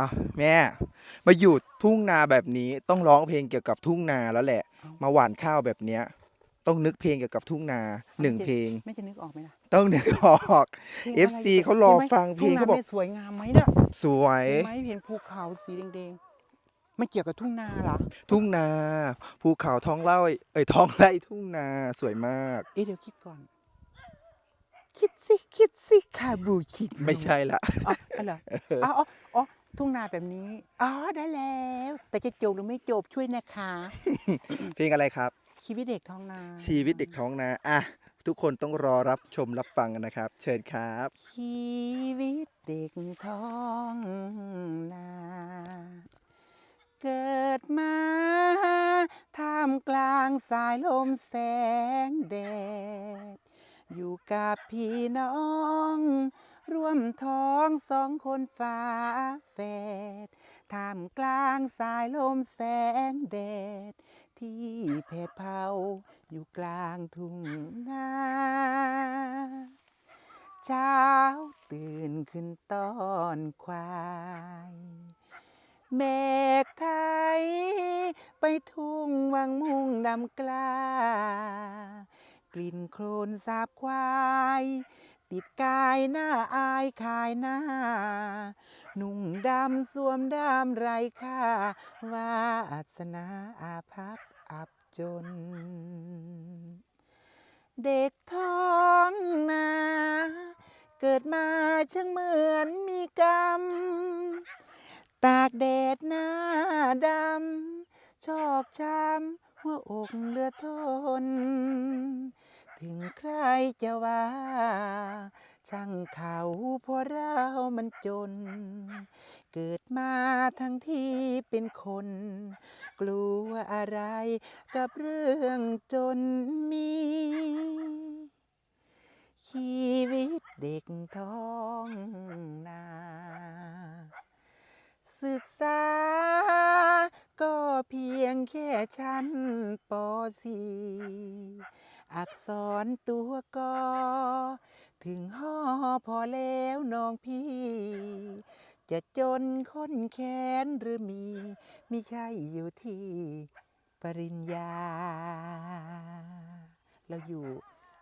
อะแม่ มาอยู่ทุ่งนาแบบนี้ต้องร้องเพลงเกี่ยวกับทุ่งนาแล้วแหละ มาหว่านข้าวแบบเนี้ย ต้องนึกเพลงเกี่ยวกับทุ่งนาหนึ่งเพลง ไม่จะนึกออกไหมล่ะต้องนึกออก พลงอะไร FC เขารอฟังเพลงทุ่เขาบอกนสวยงามไหมเนี่ยสวย เห็นไหมเห็นภูเขาสีแดงๆไม่เกี่ยวกับทุ่งนาเหรอทุ่งนาภูเขาท้องไร่เอ้ยท้องไร่ทุ่งนาสวยมาก เอ๊ะเดี๋ยวคิดก่อน คิดสิคิดสิคาบูคิดไม่ใช่ละ อ๋ออ๋อเหรออ๋ออ๋ออ๋อ ทุ่งนาแบบนี้ อ๋อได้แล้ว แต่จะจบหรือไม่จบช่วยนะคะ เพลงอะไรครับ ชีวิตเด็กท้องนา ชีวิตเด็กท้องนาอะทุกคนต้องรอรับชมรับฟังกันนะครับ เชิญครับ ชีวิตเด็กท้องนา เกิดมาท่ามกลางสายลมแสงแดด อยู่กับพี่น้อง ร่วมท้องสองคนฝาแฝดท่ามกลางสายลมแสงแดด ที่เพดเผาอยู่กลางทุ่งนาเช้าตื่นขึ้นตอนควายเมฆไทย ไปทุ่งวังมุ่งดำกล้ากลิ่นโคลนสาบควาย ติดกายหน้าอายขายหน้านุ่งดำสวมดำไรค่าวาสนาอาภัพอับจน เด็กท้องนา เกิดมาช่างเหมือนมีกรรม ตากแดดหน้าดำ ชอกช้ำหัวอกเลือทน ถึงใครจะว่า ช่างเขาเพราะเรามันจน เกิดมาทั้งที่เป็นคน กลัวอะไรกับเรื่องจนมี ชีวิตเด็กท้องนาศึกษา ก็เพียงแค่ชั้นป .4 อักษรตัวกอ ถึงห่อพอแล้วน้องพี่ จะจนค้นแค้นหรือมีไม่ใช่อยู่ที่ปริญญา เราอยู่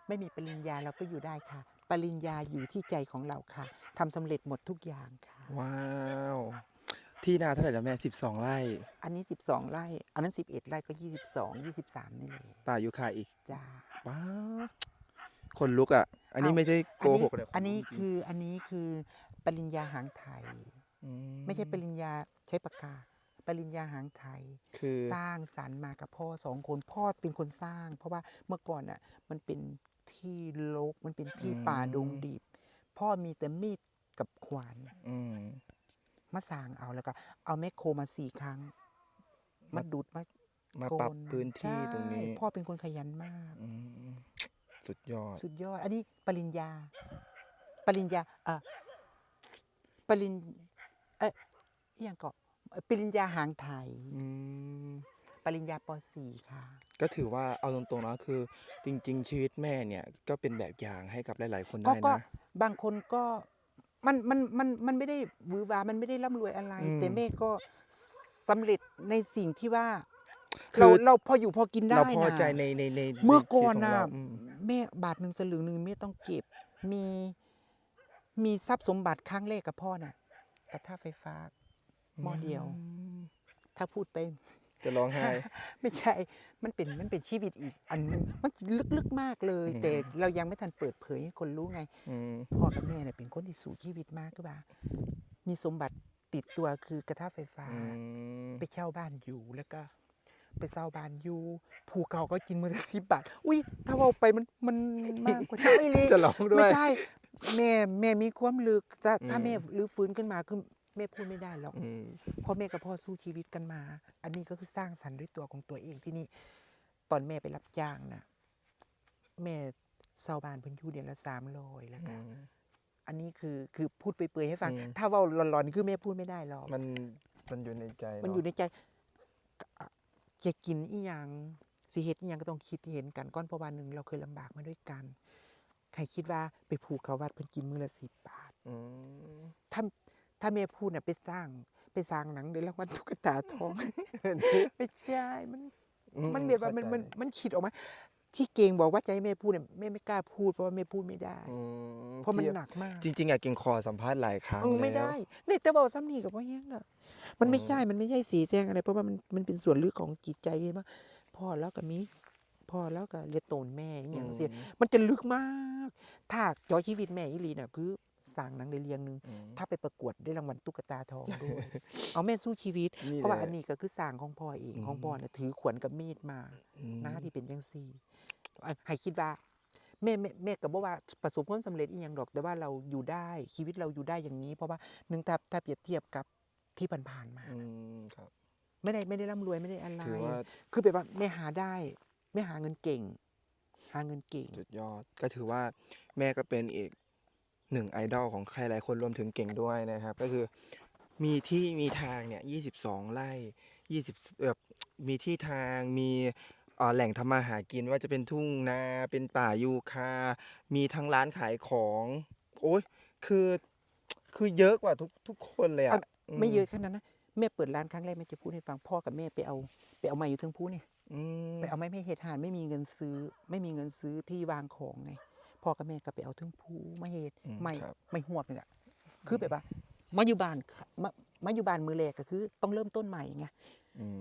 ไม่มีปริญญาเราก็อยู่ได้ค่ะ ปริญญาอยู่ที่ใจของเราค่ะทำสำเร็จหมดทุกอย่างค่ะ ว้าว ที่นาเท่าไหร่แล้วแม่สิบสองไร่ อันนี้ 12 ไร่ อันนั้น 11 ไร่ก็ 22 23 นี่เลยป่ายูคาอีกจ้า ว้าวคนลุกอะ อันนี้เอ้าไม่ได้โกหกเลยอันนี้ขจริงคืออันนี้คือปริญญาหางไทย ไม่ใช่ปริญญาใช้ปากกา ปริญญาหางไทย คือสร้างสรรค์มากับพ่อสองคนพ่อเป็นคนสร้าง เพราะว่าเมื่อก่อนอะมันเป็นที่รกมันเป็นที่ป่าดงดิบพ่อมีแต่มีดกับขวานอืมมาสร้างเอาแล้วก็ เอาแมคโครมาสี่ครั้งมามาดูดมามาโกปรับนพื้นที่ใช่ตรงนี้ พ่อเป็นคนขยันมากอืม สุดยอด สุดยอด อันนี้ปริญญา ปริญญาเออปริญเอ๊ะอหย่างก็ปริญญาหางไทยอืมปริญญาป .4 ค่ะ ก็ถือว่าเอาตรงๆนะคือ จริง ๆ ชีวิตแม่เนี่ยก็เป็นแบบอย่างให้กับหลาย ๆ คนก็ได้ก็นะบางคนก็มันมันมันมันไม่ได้หวือหวา มันไม่ได้ร่ำรวยอะไรอืมแต่แม่ก็สำเร็จในสิ่งที่ว่าคือเราเราพออยู่พอกินได้เราพอนะใจในในในเมื่อใชีก่อวินตขงน่ะเราอืม แม่บาทหนึ่งสลึงหนึ่งแม่ต้องเก็บ มีมีทรัพย์สมบัติครั้งแรกกับพ่อน่ะกระทะไฟฟ้าหม้อเดียวมถ้าพูดไป จะร้องไห้ ไม่ใช่ มันเป็นมันเป็นชีวิตอีก อันหนึงมันลึกๆมากเลยอืมแต่เรายังไม่ทันเปิดเผยให้คนรู้ไงอืมพ่อกับแม่เนี่ยเป็นคนที่สู่ชีวิตมากคือว่า มีสมบัติติดตัวคือกระทะไฟฟ้าอืมไปเช่าบ้านอยู่แล้วก็ ไปเช่าบ้านอยู่ผูเก่าก็กินมื้อละสิบบาท อุ้ยถ้าเอาไปมันมันมากกว่าเช่าไอ้เลยจะร้องด้วไม่ยใช่ แม่แม่มีความลึกจะถ้าอืมแม่รื้อฟื้นขึ้นมาคือแม่พูดไม่ได้หรอกอืมเพ่อแม่กับพ่อสู้ชีวิตกันมา อันนี้ก็คือสร้างสรรค์ด้วยตัวของตัวเองที่นี่ ตอนแม่ไปรับจ้างนะแม่เซาบานเพิ่นอยู่เดือนละสามร้อยแล้วอืก็มอันนี้คือคือพูดไปเปื่อยๆให้ฟังอืมถ้าเว่าหลอนๆคือแม่พูดไม่ได้หรอกมันมันอยู่ในใจ มันเาะอยู่ในใจ กะจะกินอีหยังสิเฮ็ดอีหยังก็ต้องคิดเห็นกันก้อนเพราะวันหนึ่งเราเคยลำบากมาด้วยกัน ใครคิดว่าไปผูกเขาวัดเพิ่นกินมื้อละสิบบาทอืมถ้าถ้าแม่พูดน่ะไปสร้างไปสร้างหนังเดี๋ยวรางวัลตุ๊กตาทองไม่ใช่มันมันแบบว่ามันมันมันคิดออกมาที่เก่งบอกว่าใจะให้แม่พูดเนี่ยแม่ไม่กล้าพูดเพราะว่าแม่พูดไม่ได้อืมเพราะมันที่หนักมาก จริงๆอะเก่งขอสัมภาษณ์หลายครั้งเออไม่แล้วได้นี่แต่บอกซ้ำนี่กับว่าแห้งเนอะ มันไม่อืมใช่ มันไม่ใช่สีแซงอะไร เพราะว่ามันมันเป็นส่วนลึกของจิตใจที่ว่าพ่อแล้วก็มีพ่อแล้วก็เรียกโตนแม่อหย่างเสียอืมมันจะลึกมาก ถ้าจอชีวิตแม่อีหลีน่ะคือสั่งหนังได้เรียงหนึ่งอืมถ้าไปประกวดได้รางวัลตุ๊กตาทองด้วย เอาแม่สู้ชีวิตนี่เพราะว่าแหละอันนี้ก็คือสร้างของพ่อเองอืมของพ่อน่ะถือขวานกับมีดมาอืมหน้าที่เป็นจังซี่อะให้คิดว่าแม่แม่แม่ก็บอกว่าประสบความสำเร็จอีหยังดอก แต่ว่าเราอยู่ได้ชีวิตเราอยู่ได้อย่างนี้ เพราะว่าหนึ่งถ้าถ้าเปรียบเทียบกับ ที่ผ่านๆมาอืมครับ ไม่ได้ไม่ได้ร่ำรวยไม่ได้อะไรถือว่าคือแบบว่าแม่หาได้แม่หาเงินเก่ง หาเงินเก่ง สุดยอด ก็ถือว่าแม่ก็เป็นอีกหนึ่งไอดอลของใครหลายคนรวมถึงเก่งด้วยนะครับ ก็คือมีที่มีทางเนี่ยยี่สิบสองไร่ยี่สิบแบบมีที่ทางมีเอ่อแหล่งทำมาหากินว่าจะเป็นทุ่งนาเป็นป่ายูคา มีทั้งร้านขายของ โอ้ยคือคือเยอะกว่าทุกทุกคนเลยอะอะ ไม่เยอะแค่นั้นนะแม่เปิดร้านครั้งแรกแม่จะพูดให้ฟังพ่อกับแม่ไปเอาไปเอามาอยู่เทั้งพูเนี่ยอืมไปเอาไม้ไม่เห็ดหานไม่มีเงินซื้อ ไม่มีเงินซื้อที่วางของไงพ่อกับแม่ก็ไปเอาเทั้งพูไม่เห็ดอืมไม่ครับไม่หวบนี่แหละคือแบบว่ามาอยู่บ้านมามาอยู่บ้านมือแรกก็คือ ต้องเริ่มต้นใหม่ไง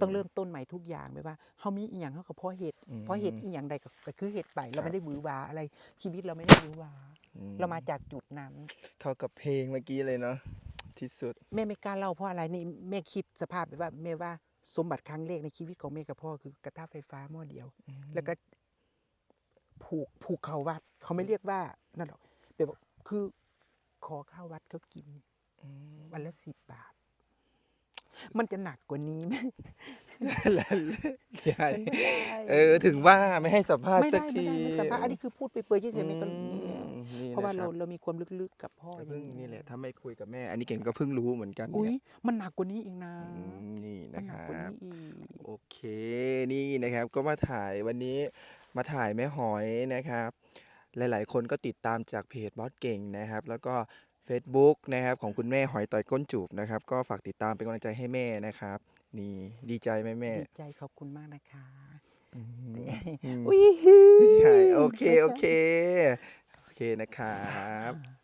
ต้องเริ่มต้นใหม่ทุกอย่างแบบว่าเฮามีอีหยังเฮาก็พ่อเห็ดอืมเพราะเห็ดอีหยังใดก็ก็คือเห็ดไปเราครับไม่ได้หวือหวาอะไรชีวิตเราไม่ได้หวือหวาอืเรามาจากจุดนั้น เข้ากับเพลงเมื่อกี้เลยเนาะ ที่สุด แม่ไม่กล้าเล่าเพราะอะไรนี่แม่คิดสภาพแบบว่าแม่ว่าสมบัติครั้งแรกในชีวิตของแม่กับพ่อคือกระทะไฟฟ้าหม้อเดียว แล้วก็ผูกผูกเข้าวัด เขาไม่เรียกว่านั่นหรอกแบบว่าคือขอข้าววัดเขากินวันละสิบบาท มันจะหนักกว่านี้ไหมใช่เออ ถึงว่าไม่ให้สัมภาษณ์ไม่สักได้ไม่ที ได้ไม่สัมภาษณ์อันนี้คือพูดไปเปื่อยๆเฉยๆไม่ก็อืนี่แหละมนี่ เพราะว่าเรานคบเรามีความลึกๆกับพ่อก็อเพิ่งย่างนี่แหละถ้าไม่คุยกับแม่ อันนี้เก่งก็เพิ่งรู้เหมือนกันอุ้ยเนี่ยมันหนักกว่านี้อีกนะอืมนี่มันะหคนักรักว่าบนี้อีกโอเคนี่นะครับ ก็มาถ่ายวันนี้มาถ่ายแม่หอยนะครับ หลาย ๆ คนก็ติดตามจากเพจบอสเก่งนะครับ แล้วก็ Facebook นะครับของคุณแม่หอยต่อยก้นจูบนะครับ ก็ฝากติดตามเป็นกำลังใจให้แม่นะครับ นี่ดีใจไหมแม่ดีใจขอบคุณมากนะคะอืมอุ้ยใช่โอเคโอเคโอเค นะครับ